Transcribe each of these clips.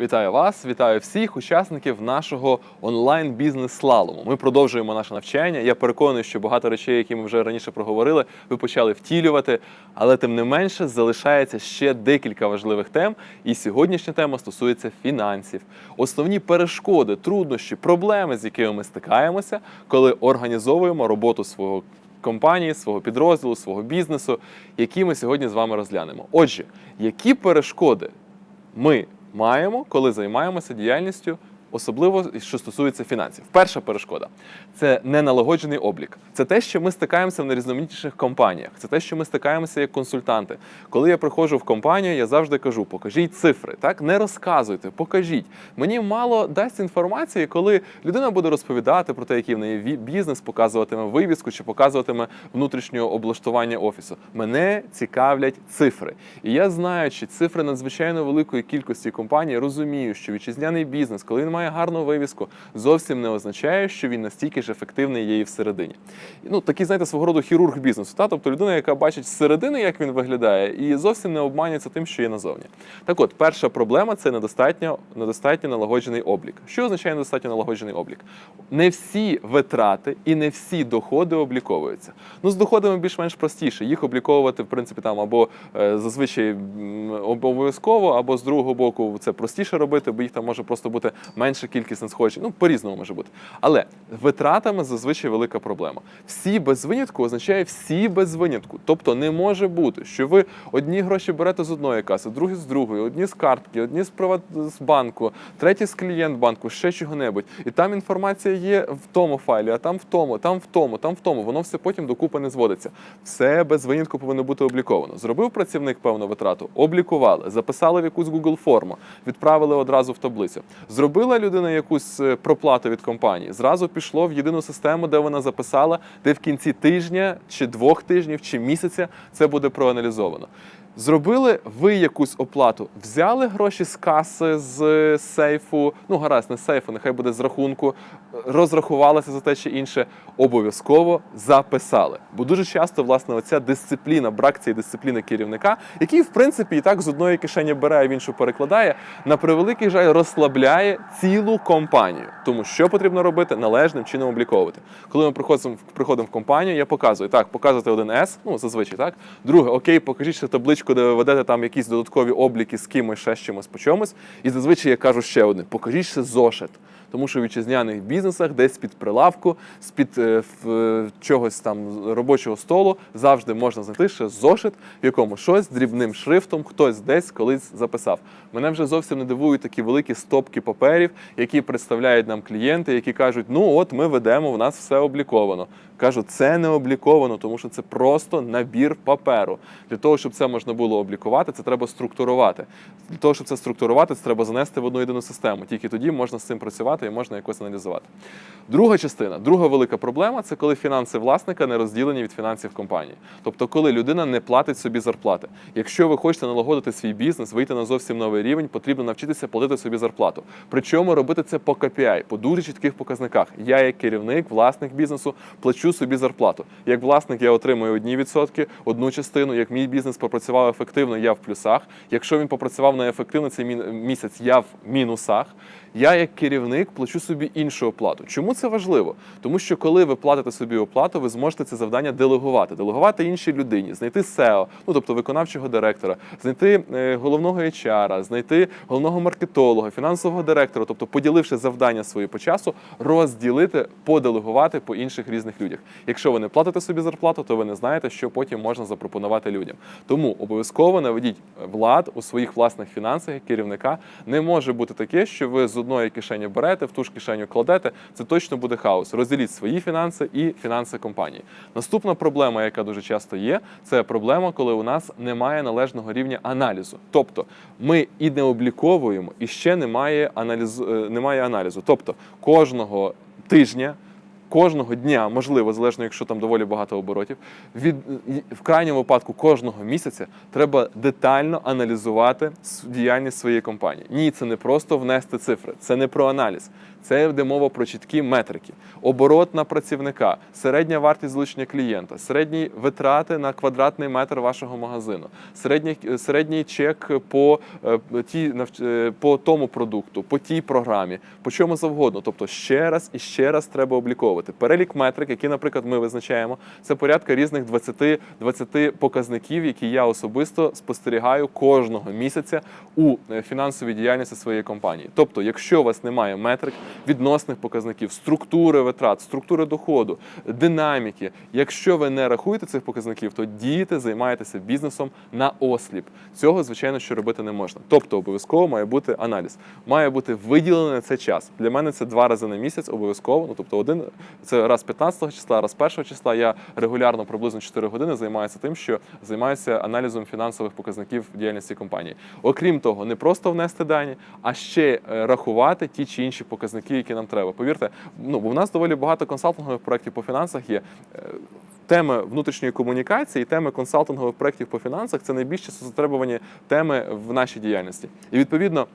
Вітаю вас, вітаю всіх учасників нашого онлайн бізнес слалому. Ми продовжуємо наше навчання. Я переконаний, що багато речей, які ми вже раніше проговорили, ви почали втілювати. Але тим не менше залишається ще декілька важливих тем. І сьогоднішня тема стосується фінансів. Основні перешкоди, труднощі, проблеми, з якими ми стикаємося, коли організовуємо роботу свого компанії, свого підрозділу, свого бізнесу, які ми сьогодні з вами розглянемо. Отже, які перешкоди ми маємо, коли займаємося діяльністю, особливо що стосується фінансів. Перша перешкода це неналагоджений облік. Це те, що ми стикаємося в найрізноманітніших компаніях. Це те, що ми стикаємося як консультанти. Коли я приходжу в компанію, я завжди кажу: покажіть цифри, так не розказуйте, покажіть. Мені мало дасть інформації, коли людина буде розповідати про те, який в неї бізнес, показуватиме вивіску чи показуватиме внутрішнє облаштування офісу. Мене цікавлять цифри. І я знаючи цифри надзвичайно великої кількості компаній, розумію, що вітчизняний бізнес, коли він має гарну вивіску, зовсім не означає, що він настільки ж ефективний є і всередині. Ну такий, знаєте, свого роду хірург бізнесу. Та тобто людина, яка бачить зсередини, як він виглядає, і зовсім не обманюється тим, що є назовні. Так от, перша проблема це недостатньо, недостатньо налагоджений облік. Що означає недостатньо налагоджений облік? Не всі витрати і не всі доходи обліковуються. Ну, з доходами більш-менш простіше. Їх обліковувати, в принципі, там або е, зазвичай обов'язково, або з другого боку це простіше робити, бо їх там може просто бути менша кількість надходжень. Ну, по-різному може бути. Але витратами зазвичай велика проблема. Всі без винятку означає всі без винятку. Тобто не може бути, що ви одні гроші берете з одної каси, другі з другої, одні з картки, одні з приват з банку, треті з клієнт банку, ще чого-небудь. І там інформація є в тому файлі, а там в тому, там в тому, там в тому. Воно все потім докупи не зводиться. Все без винятку повинно бути обліковано. Зробив працівник певну витрату, облікували, записали в якусь Google форму, відправили одразу в таблицю. Зробила людина якусь е, проплату від компанії, зразу пішло в єдину систему, де вона записала, де в кінці тижня чи двох тижнів чи місяця це буде проаналізовано. Зробили ви якусь оплату, взяли гроші з каси, з сейфу, ну гаразд, не сейфу, нехай буде з рахунку, розрахувалися за те чи інше, обов'язково записали. Бо дуже часто, власне, оця дисципліна, брак цієї дисципліни керівника, який, в принципі, і так з одної кишені бере, а в іншу перекладає, на превеликий жаль розслабляє цілу компанію. Тому що потрібно робити належним чином обліковувати. Коли ми приходимо, приходимо в компанію, я показую так, показувати один С, ну зазвичай так. Друге, окей, покажіть ще табличку, де ви ведете там якісь додаткові обліки з кимось, ще з чимось по чомусь. І зазвичай я кажу ще одне: покажіть ще зошит. Тому що в вітчизняних бізнесах десь під прилавку, з-під е, в, е, чогось там робочого столу завжди можна знайти ще зошит, в якому щось дрібним шрифтом хтось десь колись записав. Мене вже зовсім не дивують такі великі стопки паперів, які представляють нам клієнти, які кажуть: ну от ми ведемо, у нас все обліковано. Кажу, це не обліковано, тому що це просто набір паперу. Для того, щоб це можна було облікувати, це треба структурувати. Для того, щоб це структурувати, це треба занести в одну єдину систему. Тільки тоді можна з цим працювати і можна якось аналізувати. Друга частина, друга велика проблема це коли фінанси власника не розділені від фінансів компанії. Тобто, коли людина не платить собі зарплати. Якщо ви хочете налагодити свій бізнес, вийти на зовсім новий рівень, потрібно навчитися платити собі зарплату. Причому робити це по KPI, по дуже чітких показниках. Я, як керівник, власник бізнесу, плачу собі зарплату. Як власник, я отримую одні відсотки, одну частину. Як мій бізнес попрацював ефективно, я в плюсах. Якщо він попрацював неефективно цей місяць, я в мінусах. Я, як керівник, плачу собі іншу оплату. Чому це важливо? Тому що коли ви платите собі оплату, ви зможете це завдання делегувати, делегувати іншій людині, знайти SEO, ну тобто виконавчого директора, знайти е, головного HR, знайти головного маркетолога, фінансового директора, тобто поділивши завдання свої по часу, розділити, поделегувати по інших різних людях. Якщо ви не платите собі зарплату, то ви не знаєте, що потім можна запропонувати людям. Тому обов'язково наведіть влад у своїх власних фінансах як керівника. Не може бути таке, що ви з одної кишені берете, в ту ж кишеню кладете. Це точно буде хаос. Розділіть свої фінанси і фінанси компанії. Наступна проблема, яка дуже часто є, це проблема, коли у нас немає належного рівня аналізу. Тобто ми і не обліковуємо, і ще немає аналізу, е, немає аналізу. Тобто кожного тижня. Кожного дня, можливо, залежно, якщо там доволі багато оборотів, від в крайньому випадку кожного місяця треба детально аналізувати діяльність своєї компанії. Ні, це не просто внести цифри, це не про аналіз. Це йде мова про чіткі метрики, оборот на працівника, середня вартість залучення клієнта, середні витрати на квадратний метр вашого магазину, середній, середній чек по, е, ті, е, по тому продукту, по тій програмі, по чому завгодно. Тобто ще раз і ще раз треба обліковувати. Перелік метрик, які, наприклад, ми визначаємо, це порядка різних 20, 20 показників, які я особисто спостерігаю кожного місяця у е, фінансовій діяльності своєї компанії. Тобто, якщо у вас немає метрик, відносних показників, структури витрат, структури доходу, динаміки, якщо ви не рахуєте цих показників, то дієте, займаєтеся бізнесом на осліп. Цього, звичайно, що робити не можна. Тобто, обов'язково має бути аналіз, має бути виділений на це час. Для мене це два рази на місяць, обов'язково. Ну тобто, один це раз 15 числа, раз 1 числа. Я регулярно приблизно 4 години займаюся тим, що займаюся аналізом фінансових показників діяльності компанії. Окрім того, не просто внести дані, а ще е, рахувати ті чи інші показники, які нам треба. Повірте, ну бо в нас доволі багато консалтингових проєктів по фінансах є. Е, Теми внутрішньої комунікації, теми консалтингових проєктів по фінансах це найбільш затребувані теми в нашій діяльності. І відповідно.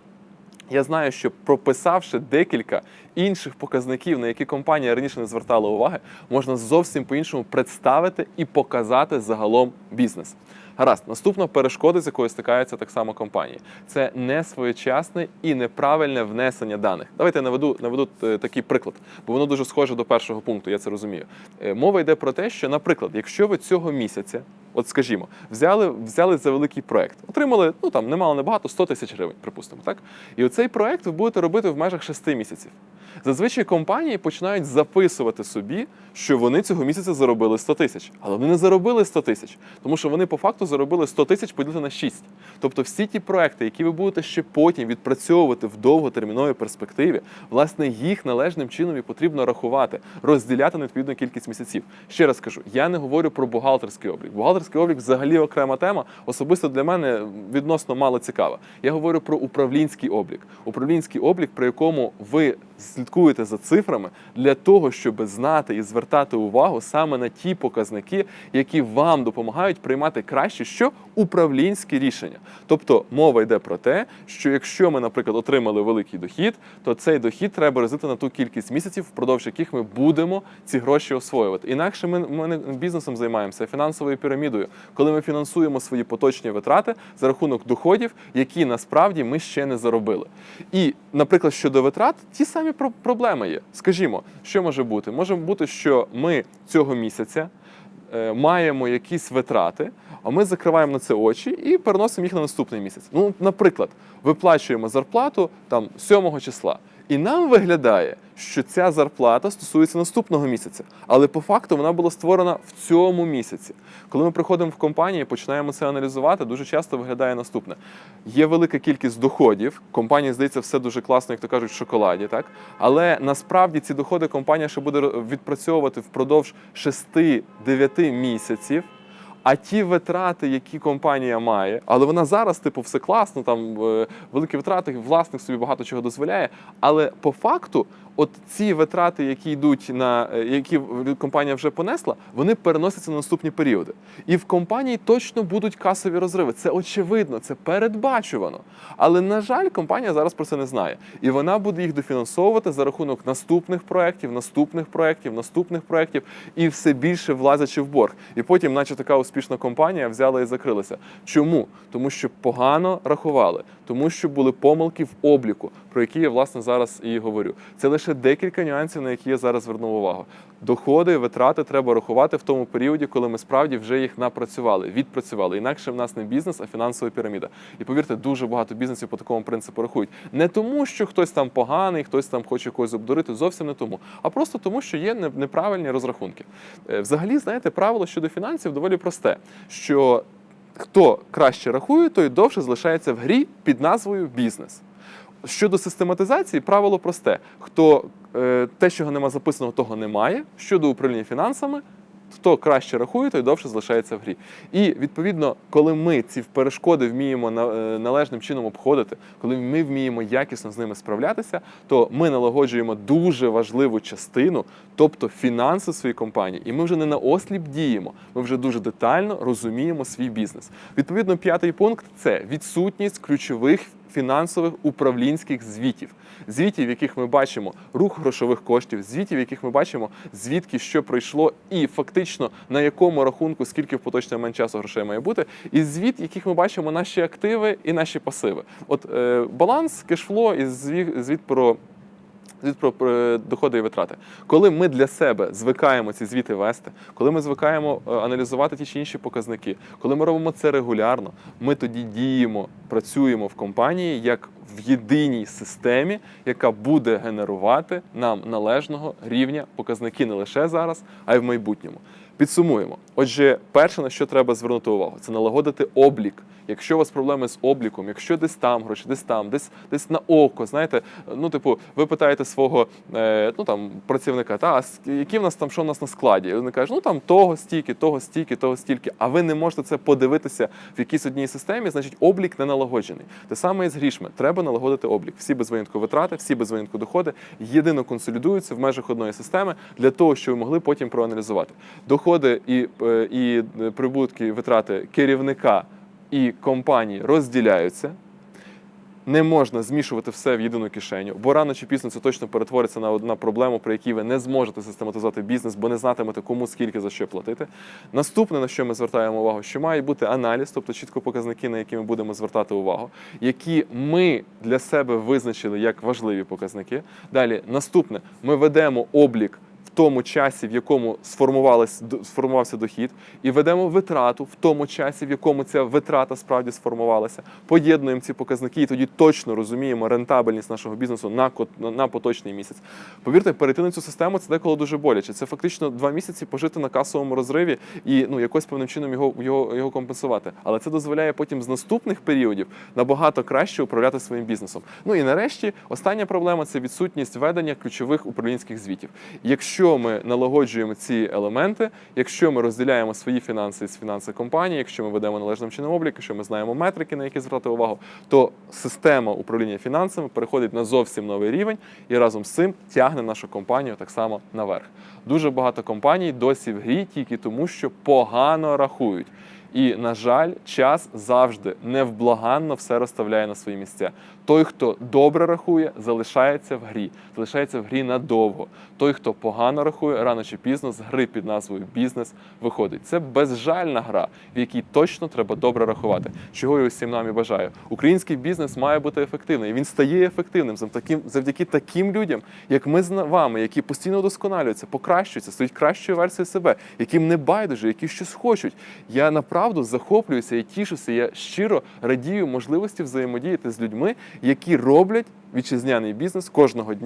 Я знаю, що прописавши декілька інших показників, на які компанія раніше не звертала уваги, можна зовсім по-іншому представити і показати загалом бізнес. Гаразд, наступна перешкода, з якою стикаються так само компанії, це несвоєчасне і неправильне внесення даних. Давайте я наведу, наведу е, такий приклад, бо воно дуже схоже до першого пункту, я це розумію. Е, Мова йде про те, що, наприклад, якщо ви цього місяця, от скажімо, взяли, взяли за великий проект, отримали, ну там немало небагато, 100 тисяч гривень, припустимо, так? І оцей проект ви будете робити в межах 6 місяців. Зазвичай компанії починають записувати собі, що вони цього місяця заробили 100 тисяч. Але вони не заробили 100 тисяч, тому що вони по факту заробили 100 тисяч поділити на 6. Тобто всі ті проекти, які ви будете ще потім відпрацьовувати в довготерміновій перспективі, власне, їх належним чином і потрібно рахувати, розділяти на відповідну кількість місяців. Ще раз кажу, я не говорю про бухгалтерський облік. Бухгалтерський облік взагалі окрема тема. Особисто для мене відносно мало цікава. Я говорю про управлінський облік. Управлінський облік, при якому ви слідкуєте за цифрами для того, щоб знати і звертати увагу саме на ті показники, які вам допомагають приймати краще, що управлінські рішення. Тобто мова йде про те, що якщо ми, наприклад, отримали великий дохід, то цей дохід треба розділити на ту кількість місяців, впродовж яких ми будемо ці гроші освоювати. Інакше ми, ми не бізнесом займаємося, фінансовою пірамідою, коли ми фінансуємо свої поточні витрати за рахунок доходів, які насправді ми ще не заробили. І, наприклад, щодо витрат, ті самі про- проблеми є. Скажімо, що може бути? Може бути, що ми цього місяця е, маємо якісь витрати, а ми закриваємо на це очі і переносимо їх на наступний місяць. Ну, наприклад, виплачуємо зарплату там 7 числа. І нам виглядає, що ця зарплата стосується наступного місяця, але по факту вона була створена в цьому місяці. Коли ми приходимо в компанію і починаємо це аналізувати, дуже часто виглядає наступне: є велика кількість доходів. Компанії здається, все дуже класно, як то кажуть, в шоколаді, так але насправді ці доходи компанія ще буде відпрацьовувати впродовж 6-9 місяців. А ті витрати, які компанія має, але вона зараз, типу, все класно, там е, великі витрати, власник собі багато чого дозволяє. Але по факту, от ці витрати, які йдуть на е, які компанія вже понесла, вони переносяться на наступні періоди. І в компанії точно будуть касові розриви. Це очевидно, це передбачувано. Але на жаль, компанія зараз про це не знає, і вона буде їх дофінансовувати за рахунок наступних проєктів, наступних проєктів, наступних проєктів, і все більше влазячи в борг. І потім, наче така успішна компанія, взяла і закрилася. Чому? Тому що погано рахували, тому що були помилки в обліку, про які я власне зараз і говорю. Це лише декілька нюансів, на які я зараз звернув увагу. Доходи, витрати треба рахувати в тому періоді, коли ми справді вже їх напрацювали, відпрацювали. Інакше в нас не бізнес, а фінансова піраміда. І повірте, дуже багато бізнесів по такому принципу рахують. Не тому, що хтось там поганий, хтось там хоче когось обдурити, зовсім не тому, а просто тому, що є неправильні розрахунки. Е, Взагалі, знаєте, правило щодо фінансів доволі просте, що хто краще рахує, той довше залишається в грі під назвою бізнес. Щодо систематизації, правило просте: хто е, те, чого нема записаного, того немає. Щодо управління фінансами, Хто краще рахує, той довше залишається в грі. І відповідно, коли ми ці перешкоди вміємо е, належним чином обходити, коли ми вміємо якісно з ними справлятися, то ми налагоджуємо дуже важливу частину, тобто фінанси своєї компанії. І ми вже не на осліп діємо, ми вже дуже детально розуміємо свій бізнес. Відповідно, п'ятий пункт це відсутність ключових фінансових управлінських звітів, звітів, яких ми бачимо рух грошових коштів, звітів, яких ми бачимо звідки що пройшло, і фактично на якому рахунку скільки в поточний момент часу грошей має бути, і звіт, яких ми бачимо наші активи і наші пасиви. От е, баланс, кешфло і звіт про. Звіт про доходи і витрати. Коли ми для себе звикаємо ці звіти вести, коли ми звикаємо е, аналізувати ті чи інші показники, коли ми робимо це регулярно, ми тоді діємо, працюємо в компанії як в єдиній системі, яка буде генерувати нам належного рівня показники не лише зараз, а й в майбутньому. Підсумуємо. Отже, перше, на що треба звернути увагу, це налагодити облік. Якщо у вас проблеми з обліком, якщо десь там гроші, десь там, десь десь на око, знаєте, ну типу, ви питаєте свого е, ну там працівника, та а які в нас там, що в нас на складі? І вони кажуть, ну там того стільки, того стільки, того стільки. А ви не можете це подивитися в якійсь одній системі, значить облік не налагоджений. Те саме і з грішми. Треба налагодити облік. Всі без винятку витрати, всі без винятку доходи єдино консолідуються в межах одної системи для того, щоб ви могли потім проаналізувати доходи і, е, і е, прибутки, витрати керівника і компанії розділяються. Не можна змішувати все в єдину кишеню, бо рано чи пізно це точно перетвориться на одну проблему, при якій ви не зможете систематизувати бізнес, бо не знатимете, кому скільки за що платити. Наступне, на що ми звертаємо увагу, що має бути аналіз, тобто чітко показники, на які ми будемо звертати увагу, які ми для себе визначили як важливі показники. Далі, наступне, ми ведемо облік. Тому часі, в якому сформувався дохід, і ведемо витрату в тому часі, в якому ця витрата справді сформувалася. Поєднуємо ці показники, і тоді точно розуміємо рентабельність нашого бізнесу на- на поточний місяць. Повірте, перейти на цю систему це деколи дуже боляче. Це фактично два місяці пожити на касовому розриві і ну якось певним чином його, його, його компенсувати. Але це дозволяє потім з наступних періодів набагато краще управляти своїм бізнесом. Ну і нарешті остання проблема це відсутність ведення ключових управлінських звітів. Якщо ми налагоджуємо ці елементи, якщо ми розділяємо свої фінанси з фінанси компанії, якщо ми ведемо належним чином облік, якщо ми знаємо метрики, на які звертати увагу, то система управління фінансами переходить на зовсім новий рівень і разом з цим тягне нашу компанію так само наверх. Дуже багато компаній досі в грі тільки тому, що погано рахують. І, на жаль, час завжди невблаганно все розставляє на свої місця. Той, хто добре рахує, залишається в грі, залишається в грі надовго. Той, хто погано рахує, рано чи пізно з гри під назвою бізнес виходить. Це безжальна гра, в якій точно треба добре рахувати. Чого я усім нам і бажаю. Український бізнес має бути ефективний. Він стає ефективним завдяки, таким- людям, як ми з вами, які постійно удосконалюються, покращуються, стають кращою версією себе, яким не байдуже, які щось хочуть. Я направду захоплююся і тішуся. Я щиро радію можливості взаємодіяти з людьми, які роблять вітчизняний бізнес кожного дня.